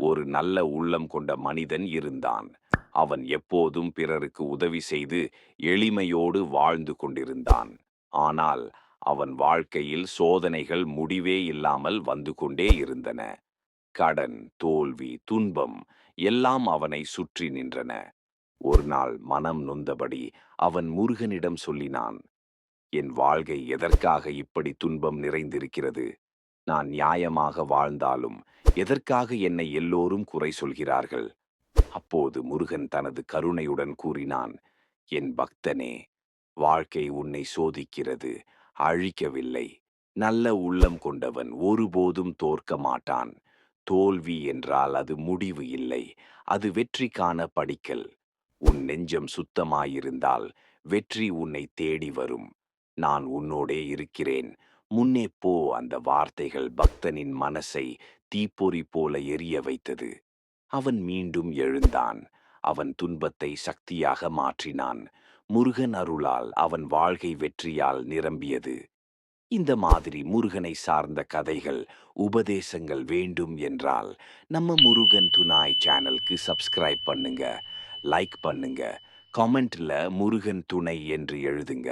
ஒரு நல்ல உள்ளம் கொண்ட மனிதன் இருந்தான். அவன் எப்போதும் பிறருக்கு உதவி செய்து எளிமையோடு வாழ்ந்து கொண்டிருந்தான். ஆனால் அவன் வாழ்க்கையில் சோதனைகள் முடிவே இல்லாமல் வந்து கொண்டே இருந்தன. கடன் தோல்வி துன்பம் எல்லாம் அவனை சுற்றி நின்றன. ஒரு நாள் மனம் நொந்தபடி அவன் முருகனிடம் சொல்லினான் என் வாழ்க்கை எதற்காக இப்படி துன்பம் நிறைந்திருக்கிறது? நான் நியாயமாக வாழ்ந்தாலும் எதற்காக என்னை எல்லோரும் குறை சொல்கிறார்கள்? அப்போது முருகன் தனது கருணையுடன் கூறினான் என் பக்தனே வாழ்க்கை உன்னை சோதிக்கிறது அழிக்கவில்லை. நல்ல உள்ளம் கொண்டவன் ஒருபோதும் தோற்க மாட்டான். தோல்வி என்றால் அது முடிவு இல்லை அது வெற்றிக்கான படிக்கல். உன் நெஞ்சம் சுத்தமாயிருந்தால் வெற்றி உன்னை தேடி வரும். நான் உன்னோடே இருக்கிறேன். முன்னே போ அந்த வார்த்தைகள் பக்தனின் மனசை தீப்பொறி போல எரிய வைத்தது. அவன் மீண்டும் எழுந்தான். அவன் துன்பத்தை சக்தியாக மாற்றினான். முருகன் அருளால் அவன் வாழ்க்கை வெற்றியால் நிரம்பியது. இந்த மாதிரி முருகனை சார்ந்த கதைகள் உபதேசங்கள் வேண்டும் என்றால் நம்ம முருகன் துணாய் சேனலுக்கு சப்ஸ்கிரைப் பண்ணுங்க லைக் பண்ணுங்க கமெண்ட்ல முருகன் துணை என்று எழுதுங்க.